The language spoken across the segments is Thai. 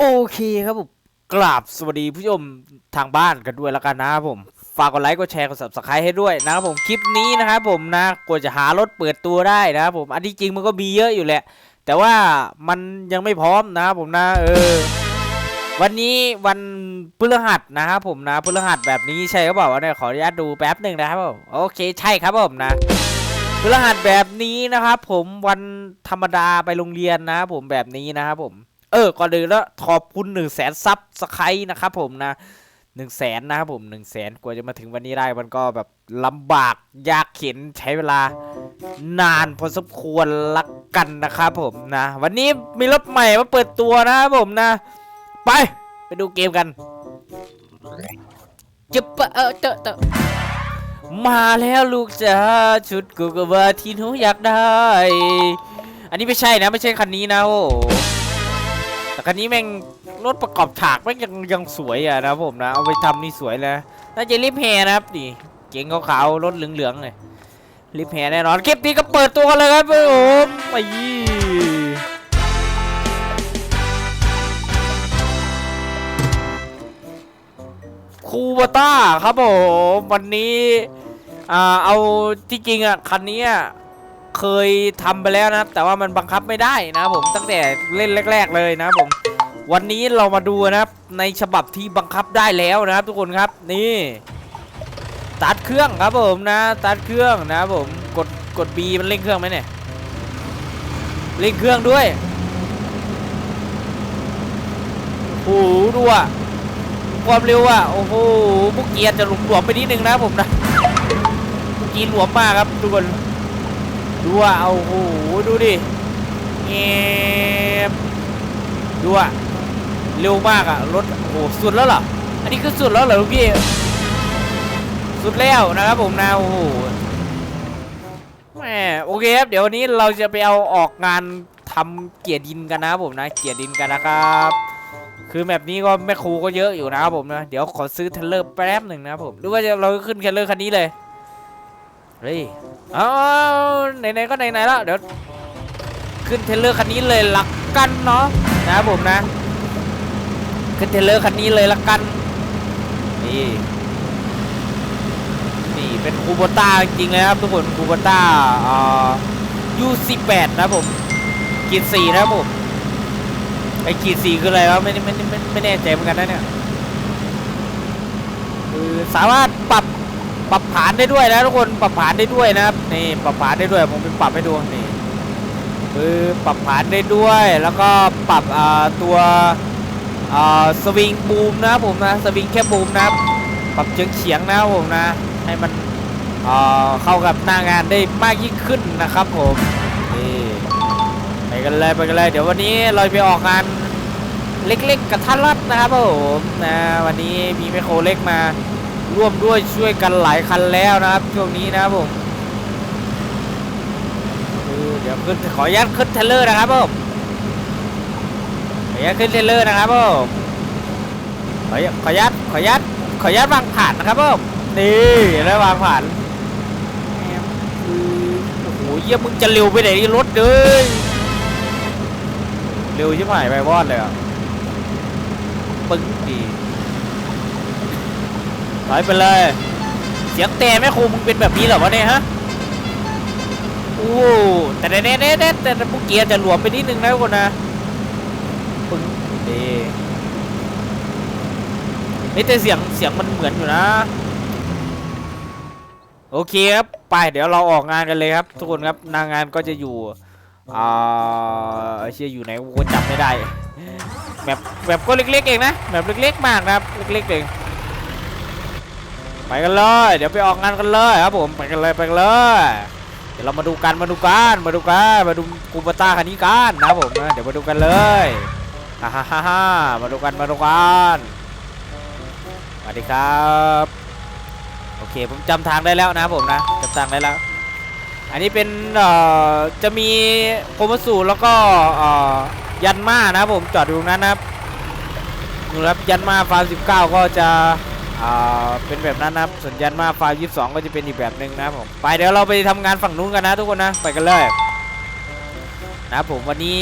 โอเคครับผมกราบสวัสดีผู้ชมทางบ้านกันด้วยแล้วกันนะครับผม ฝากกดไลค์กดแชร์กด subscribe ให้ด้วยนะครับผมคลิปนี้นะครับผมนะกว่าจะหารถเปิดตัวได้นะครับผมอันที่จริงมันก็มีเยอะอยู่แหละ แต่ว่ามันยังไม่พร้อมนะครับผมนะเออวันนี้วันพฤหัสนะครับผมนะพฤหัสแบบนี้ใช่หรือเปล่าเนี่ยขออนุญาตดูแป๊บหนึ่งนะครับผมโอเคใช่ครับผมนะพฤหัสแบบนี้นะครับผมวันธรรมดาไปโรงเรียนนะครับผมแบบนี้นะครับผม ออก่อนอื่นแล้วขอบคุณหนึ่งแสนซับสไครต์นะครับผมนะหนึ่งแสนนะครับผมหนึ่งแสนกว่าจะมาถึงวันนี้ได้มันก็แบบลำบากยากเข็นใช้เวลานานพอสมควรลักกันนะครับผมนะ วันนี้มีรถใหม่มาเปิดตัวนะครับผมนะ ไปไปดูเกมกันจะปะเออเจอเจอมาแล้วลูกจ้าชุดกูกว่าที่หนูอยากได้ อันนี้ไม่ใช่นะ ไม่ใช่คันนี้นะโอ้ แต่คันนี้แม่งรถประกอบฉากแม่งยังยังสวยอะนะผมนะเอาไปทำนี่สวยเลยน่าจะริบแฮนะครับนี่เก๋งขาวๆรถเหลืองๆเลยริบแฮแน่นอนคลิปนี้ก็เปิดตัวกันเลยครับผมไปคูบาต้าครับผมวันนี้อ่าเอาที่จริงอะคันนี้อะ เคยทำไปแล้วนะครับ แต่ว่ามันบังคับไม่ได้นะผมตั้งแต่เล่นแรก ๆ เลยนะผมวันนี้เรามาดูนะครับในฉบับที่บังคับได้แล้วนะครับ ทุกคนครับนี่ตัดเครื่องครับผมนะตัดเครื่องนะผมกดกด B มันเร่งเครื่องไหมเนี่ยเร่งเครื่องด้วยโอ้โหดูอะความเร็วอะโอ้โหพวกเกียร์จะหลวมๆไปนิดนึงนะผมนะกีหลวมมากครับทุกคน ดูอะเอาโอ้โหดูดิเงียบดูอะเร็วมากอะรถโอ้โหสุดแล้วเหรออันนี้คือสุดแล้วเหรอลูกพี่สุดแล้วนะครับผมนะโอ้โหแหมโอเคครับเดี๋ยววันนี้เราจะไปเอาออกงานทำเกียร์ดินกันนะครับผมนะเกียร์ดินกันนะครับคือแบบนี้ก็แม่ครูก็เยอะอยู่นะครับผมนะเดี๋ยวขอซื้อเทเลอร์แป๊บหนึ่งนะครับผมหรือว่าจะเราขึ้นเทเลอร์คันนี้เลยเฮ้ย เอาไหนๆก็ไหนๆแล้วเดี๋ยวขึ้นเทรลเลอร์คันนี้เลยละกันเนาะนะครับผมนะ ขึ้นเทรลเลอร์คันนี้เลยละกันนี่นี่เป็นคูโบต้าจริงๆเลยครับทุกคนคูโบต้าอ่ายูสิบแปดนะครับผมขีดสี่นะครับผมไอ้ขีดสี่คืออะไรวะไม่ไม่ไม่ไม่ไม่แน่ใจเหมือนกันนะเนี่ยคือสามารถปรับ ปรับผานได้ด้วยนะทุกคนปรับผานได้ด้วยนะครับนี่ปรับผานได้ด้วยผมไปปรับให้ดูนี่คือปรับผานได้ด้วย แล้วก็ปรับตัวสวิงบูมนะผมนะสวิงแค่บูมนะครับปรับเฉียงเฉียงๆนะผมนะ ให้มันเข้ากับหน้างานได้มากยิ่งขึ้นนะครับผมนี่ไปกันเลยไปกันเลยเดี๋ยววันนี้เราไปออกงานเล็กๆกับท่านรัฐนะครับผมนะวันนี้มีแมโครเล็กมา ร่วมด้วยช่วยกันหลายคันแล้วนะครับ ช่วงนี้นะครับผมเดี๋ยวขึ้นขออนุญาตขึ้นเทรลเลอร์นะครับผมขออนุญาตขึ้นเทรลเลอร์นะครับผมขอขออนุญาตขออนุญาตขออนุญาตวางผ่านนะครับผมนี่แล้ววางผ่านโอ้โหเยี่ยมึงจะเร็วไปไหนรถเลยเร็วชิบหายไปวอดเลยอะปึ้งดี ถอยไปเลย เสียงแต่แม่ครูมึงเป็นแบบนี้เหรอวะเนี่ยฮะโอ้แต่เน่เน่เน่เน่แต่พวกเกียร์จะหลวมไปนิดนึงนะทุกคนนะปึ้งดีนี่แต่เสียงเสียงมันเหมือนอยู่นะ โอเคครับไปเดี๋ยวเราออกงานกันเลยครับ ทุกคนครับนางงานก็จะอยู่อ่าเชื่ออยู่ไหนกูจำไม่ได้แบบแบบก็เล็กๆเองนะแบบเล็กๆมากนะครับเล็กๆเอง ไปกันเลย เดี๋ยวไปออกงานกันเลยครับผมไปกันเลยไปกันเลย เดี๋ยวเรามาดูกันมาดูกันมาดูกันมาดูกูปต้าคันนี้กันนะครับผมเดี๋ยวมาดูกันเลยฮ่าฮ่าฮ่ามาดูกันมาดูกันสวัสดีครับโอเคผมจำทางได้แล้วนะครับผมนะจำทางได้แล้ว อันนี้เป็นเอ่อจะมีโคมสูแล้วก็เอ่อยันมานะครับผมจอดอยู่ตรงนั้นนะครับดูครับยันมาฟาร์มสิบเก้าก็จะ เป็นแบบนั้นนะครับส่วนยันมาไฟล์ยี่สิบสองก็จะเป็นอีกแบบหนึ่งนะผมไปเดี๋ยวเราไปทำงานฝั่งนู้นกันนะทุกคนนะไปกันเลยนะผมวันนี้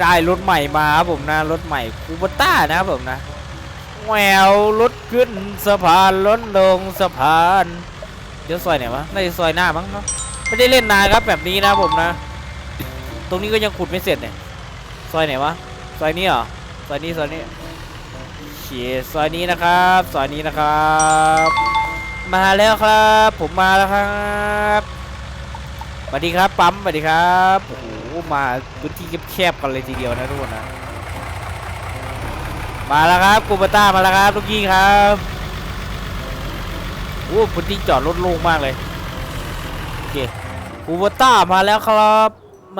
ได้รถใหม่มาครับผมนะรถใหม่คูปต้านะครับผมนะแหววรถขึ้นสะพานรถลงสะพานเดี๋ยวซอยไหนวะน่าจะซอยหน้ามั้งเนาะไม่ได้เล่นนานครับแบบนี้นะผมนะ ตรงนี้ก็ยังขุดไม่เสร็จเนี่ยซอยไหนวะซอยนี้เหรอซอยนี้ซอยนี้ ซอยนี้นะครับซอยนี้นะครับ มาแล้วครับ ผมมาแล้วครับสวัสดีครับปั๊มสวัสดีครับโอ้โหมาพื้นที่แคบๆกันเลยทีเดียวนะทุกคนนะมาแล้วครับกูปต้ามาแล้วครับทุกยี่ครับโอ้พื้นที่จอดรถโล่งมากเลยโอเคกูปต้ามาแล้วครับ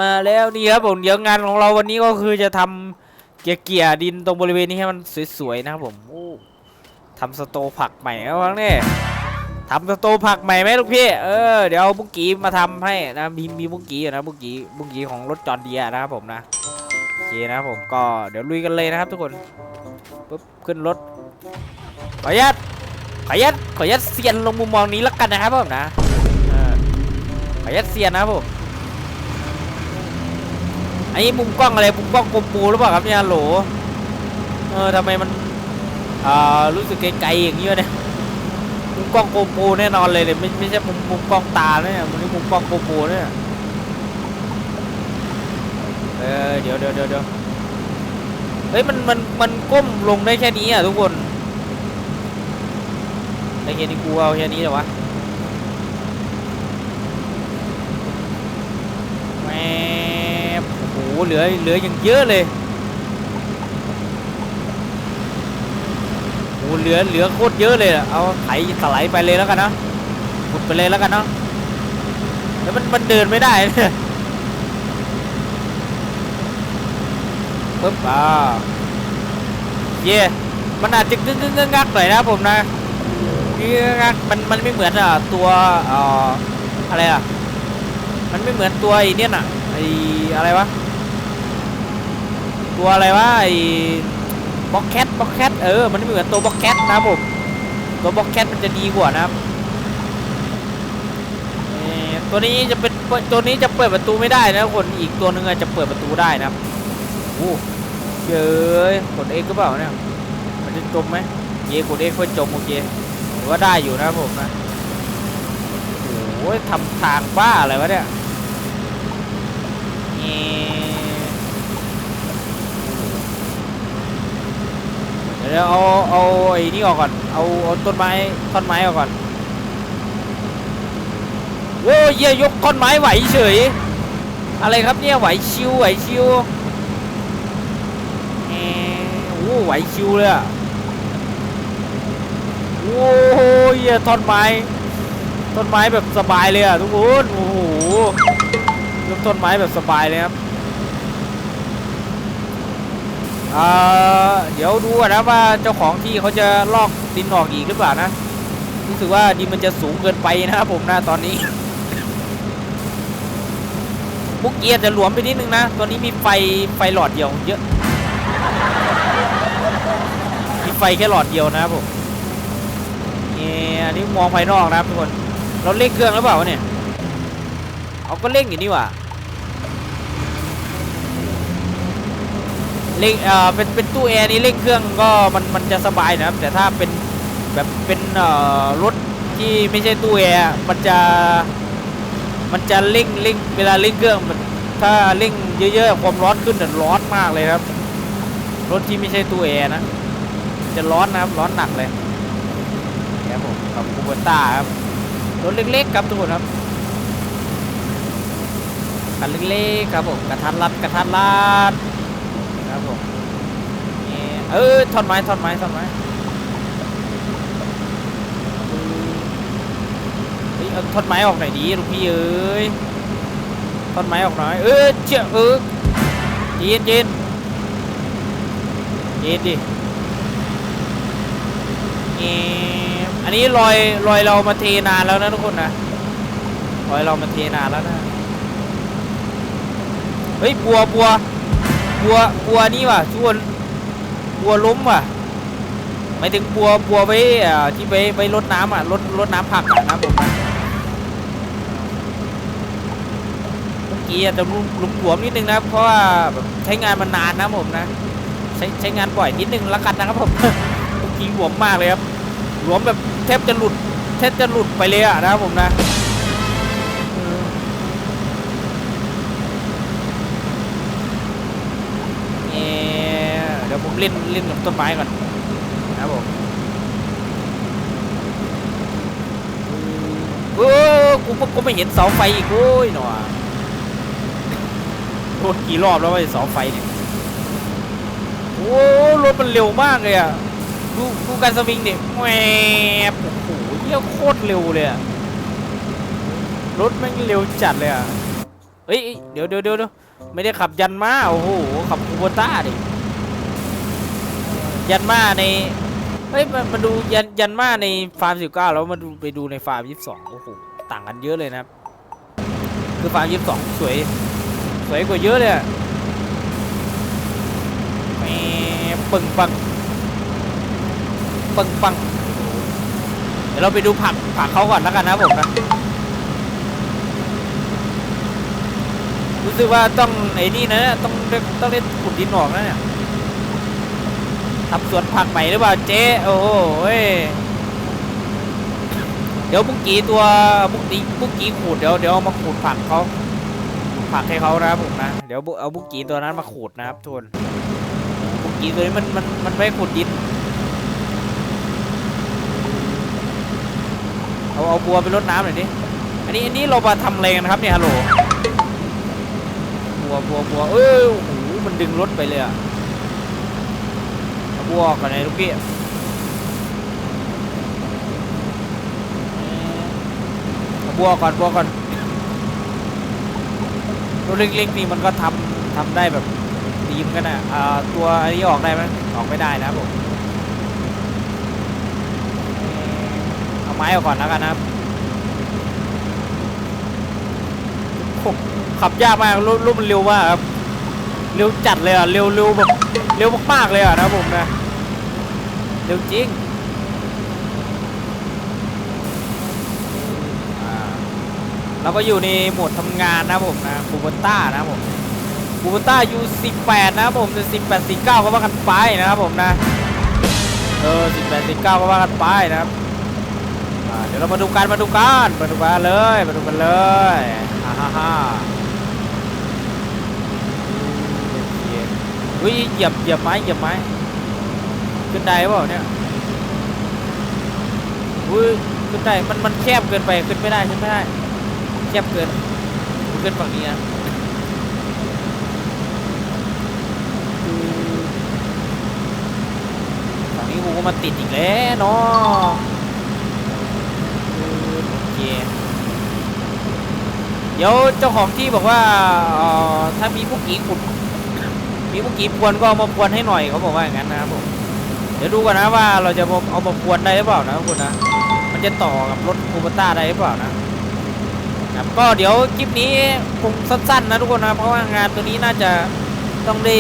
มาแล้วนี่ครับผมเดี๋ยวงานของเราวันนี้ก็คือจะทำ เกียร์เกียร์ดินตรงบริเวณนี้ให้มันสวยๆนะครับผมโอ้ทำสโตผักใหม่แล้วมั้งนี่ทำสโตผักใหม่ไหมลูกพี่เออเดี๋ยวบุ้งกีมาทำให้นะมีมีบุ้งกีอยู่นะบุ้งกีบุ้งกีของรถจอร์เดียนะครับผมนะโอเคนะครับผมก็เดี๋ยวลุยกันเลยนะครับทุกคนปุ๊บขึ้นรถขออนุญาตขออนุญาตขออนุญาตเซียนลงมุมมองนี้แล้วกันนะครับผมนะขออนุญาตเซียนนะครับผม อันนี้มุมกล้องอะไรมุมกล้องกลมปูหรือเปล่าครับเนี่ยโหลเออทำไมมันอ่ารู้สึกไกลๆอย่างนี้เนี่ยมุมกล้องโกโปรแน่นอนเลยเนี่ยไม่ไม่ใช่มุมมุมกล้องตาเนี่ยมันนี่มุมกล้องโกโปรเนี่ยเออเดี๋ยวเดี๋ยวเดี๋ยวเดี๋ยวเฮ้ยมันมันมันก้มลงได้แค่นี้อะทุกคนได้แค่นี้กูเอาแค่นี้เหรอวะแมโอ้โห เหลือเหลืออย่างเยอะเลยโอ้เหลือเหลือโคตรเยอะเลยอะเอาไถสไลด์ไปเลยแล้วกันนะขุดไปเลยแล้วกันเนาะแล้วมันมันเดินไม่ได้เนี่ยปึ๊บอ่าเย่มันอาจจะงึ้งงึ้งงักหน่อยนะผมนะงึ้งงักมันมันไม่เหมือนอะตัวเอ่ออะไรอะมันไม่เหมือนตัวไอ้เนี่ยน่ะไอ้อะไรวะ ตัวอะไรวะไอ้บ็อกแคทบ็อกแคทเออ มันไม่เหมือนตัวบ็อกแคทนะผม ตัวบ็อกแคทมันจะดีกว่านะครับตัวนี้จะเป็นตัวนี้จะเปิดประตูไม่ได้นะคนอีกตัวหนึงจะเปิดประตูได้นะครับโอ้เย้ยกดเอ็กก็เปล่าเนี่ยมันจะจมไหมเย่กดเอ็กเพื่อจมโอเคถือว่าได้อยู่นะผมนะโอ้ยทำทางบ้าอะไรวะเนี่ยเอ่อ เดี๋ยวเอาเอาไอ้นี่ออกก่อนเอาเอาต้นไม้ท่อนไม้ออกก่อนโว้ยเยยกท่อนไม้ไหวเฉย อะไรครับเนี่ยไหวชิวไหวชิวเออโอ้ไหวชิวเลยอะโอ้ยเยท่อนไม้ต้นไม้แบบสบายเลยอะทุกคนโอ้โหยกต้นไม้แบบสบายเลยครับ อ่า เดี๋ยวดูนะว่าเจ้าของที่เขาจะลอกดินออกอีกหรือเปล่านะ รู้สึกว่าดินมันจะสูงเกินไปนะครับผมนะตอนนี้บุกเกียร์จะหลวมไปนิดนึงนะ ตอนนี้มีไฟไฟหลอดเดียวเยอะ มีไฟแค่หลอดเดียวนะครับผมเอออันนี้มองภายนอกนะครับทุกคน เราเร่งเครื่องหรือเปล่าเนี่ย เอาก็เร่งอยู่นี่ว่า เร่งเอ่อเป็นเป็นตู้แอร์นี่เร่งเครื่องก็มันมันจะสบายนะครับ แต่ถ้าเป็นแบบเป็นเอ่อรถที่ไม่ใช่ตู้แอร์มันจะมันจะเร่งเร่งเวลาเร่งเครื่องมันถ้าเร่งเยอะๆความร้อนขึ้นแต่ร้อนมากเลยครับ รถที่ไม่ใช่ตู้แอร์นะ จะร้อนนะครับร้อนหนักเลยครับผมกับคูเบต้าครับรถเล็กๆครับทุกคนครับคันเล็กๆครับผมกระทัดรัดกระทัดรัด ครับผมนี่เออท่อนไม้ท่อนไม้ท่อนไม้เฮ้ยเอาท่อนไม้ออกหน่อยดีลูกพี่เอ้ยท่อนไม้ออกหน่อยเออเจ้าเออเย็นเย็นเย็นดิเอออันนี้รอยรอยเรามาเทนานแล้วนะทุกคนนะรอยเรามาเทนานแล้วนะเฮ้ยบัวบัว บัวบัวนี่ว่ะชวนบัวล้มว่ะหมายถึงบัวบัวไว้ที่ไปไปรดน้ำอะรดรดน้ำผักอะนะผมนะกี้อาจจะหลุมหลวมนิดนึงนะเพราะว่าใช้งานมานานนะผมนะ ใช้ใช้งานบ่อยนิดนึงแล้วกันนะครับผมเมื่อกี้หลวมมากเลยครับหลวมแบบแทบจะหลุดแทบจะหลุดไปเลยอะนะครับผมนะเออเอ่อเดี๋ยวผมเล่นเล่นกับต้นไม้ก่อนนะครับผมเออกูก็กูไม่เห็นเสาไฟอีกโอ้ยหนอโดนกี่รอบแล้วไอ้เสาไฟเนี่ยโอ้รถมันเร็วมากเลยอะดูดูการสวิงเนี่ยแหวบโอ้โหเยี่ยโคตรเร็วเลยอะรถแม่งเร็วจัดเลยอะเฮ้ยเดี๋ยวเดี๋ยวเดี๋ยวเดี๋ยวไม่ได้ขับยันมาโอ้โหขับคูโบต้าดิ ยันมาในเฮ้ยมามาดูยันยันมาในฟาร์มสิบเก้าแล้วมาดูไปดูในฟาร์มยี่สิบสองโอ้โหต่างกันเยอะเลยนะครับ คือฟาร์มยี่สิบสองสวย สวยกว่าเยอะเลยอะแหมปึ้งปังปึ้งปังเดี๋ยวเราไปดูผักผักเขาก่อนแล้วกันนะผมนะรู้สึกว่าต้องไอ้นี่นะต้องต้องเล่นขุดดินออกนะเนี่ย ทำสวนผักใหม่หรือเปล่าเจ๊โอ้โหเว้ยเดี๋ยวบุกกี้ตัวบุกกี้บุกกี้ขูดเดี๋ยวเดี๋ยวเอามาขูดผักเขาผักให้เขานะครับผมนะเดี๋ยวเอาบุกกี้ตัวนั้นมาขูดนะครับทุนบุกกี้ตัวนี้มันมันมันไม่ขุดดินเอาเอาบัวไปรดน้ำหน่อยดิอันนี้อันนี้เรามาทำอะไรกันครับเนี่ยฮัลโหลบัวบัวบัวเอ้ยโอ้โหมันดึงรถไปเลยอะ บัวกก่อนไอ้ลูกพี่เอาบัวก่อนบัวก่อนรถเล็กๆนี่มันก็ทำทำได้แบบดีมกันนะอ่าตัวอันนี้ออกได้ไหมออกไม่ได้นะผมเอาไม้ออกก่อนแล้วกันนะครับขับยากมากรถรถมันเร็วมากครับเร็วจัดเลยอะเร็วเร็วแบบเร็วมากๆเลยอะนะผมนะ เร็วจริงเราก็อยู่ในโหมดทำงานนะผมนะคูบต้านะผมบูบต้าอยู่18 นะผมสิบแปดสี่เก้าก็ว่ากันไปนะครับผมนะ เออสิบแปดสี่เก้าก็ว่ากันไปนะครับเดี๋ยวเรามาดูกันมาดูกันมาดูกันเลยมาดูกันเลยฮ่าฮ่าฮ่าเคอุ้ยเหยียบเหยียบไม้เหยียบไม้ ขึ้นได้เปล่าเนี่ยอุ้ยขึ้นได้มันมันแคบเกินไปขึ้นไม่ได้ขึ้นไม่ได้แคบเกินขึ้นฝั่งนี้นะฝั่งนี้กูก็มาติดอีกแล้วเนาะโอเคเดี๋ยวเจ้าของที่บอกว่าอ่อถ้ามีพวกกีขุดมีพวกกีพวนก็เอามาพวนให้หน่อยเขาบอกว่าอย่างนั้นนะครับผม ดี๋ยวดูกันนะว่าเราจะเอามาพวนได้หรือเปล่านะทุกคนนะ มันจะต่อกับรถคูปต้าได้หรือเปล่านะครับก็เดี๋ยวคลิปนี้คงสั้นๆนะทุกคนนะเพราะว่างานตัวนี้น่าจะต้องได้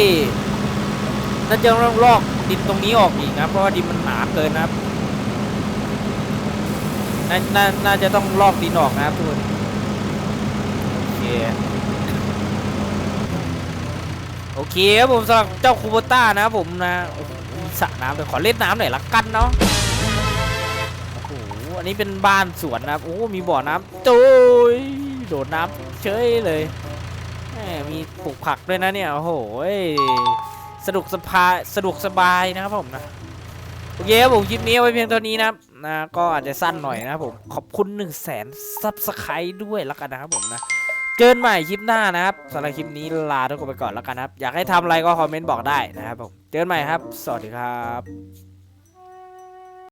น่าจะต้องลอกดินตรงนี้ออกอีกนะเพราะว่าดินมันหนาเกินนะครับนาน่าน่าจะต้องลอกดินออกนะครับทุกคนโอเคโอเคครับผมสำหรับเจ้าคูโบต้านะผมนะโอ้โห สระน้ำเดี๋ยวขอเล่นน้ำหน่อยละกันเนาะโอ้โหอันนี้เป็นบ้านสวนนะครับโอ้มีบ่อน้ำโจ้ยโดดน้ำเฉยเลยแหมมีปลูกผักด้วยนะเนี่ยโอ้โหยสนุกสบายสะดวกสบายนะครับผมนะโอเคครับผมคลิปนี้ไว้เพียงเท่านี้นะครับนะก็อาจจะสั้นหน่อยนะครับผมขอบคุณ1นึ่งแสนซับสไครต์ด้วยแล้วกันนะครับผมนะ เจอกันใหม่คลิปหน้านะครับสำหรับคลิปนี้ลาทุกคนไปก่อนแล้วกันครับ อยากให้ทำอะไรก็คอมเมนต์บอกได้นะครับผมเจอกันใหม่ครับ สวัสดีครับ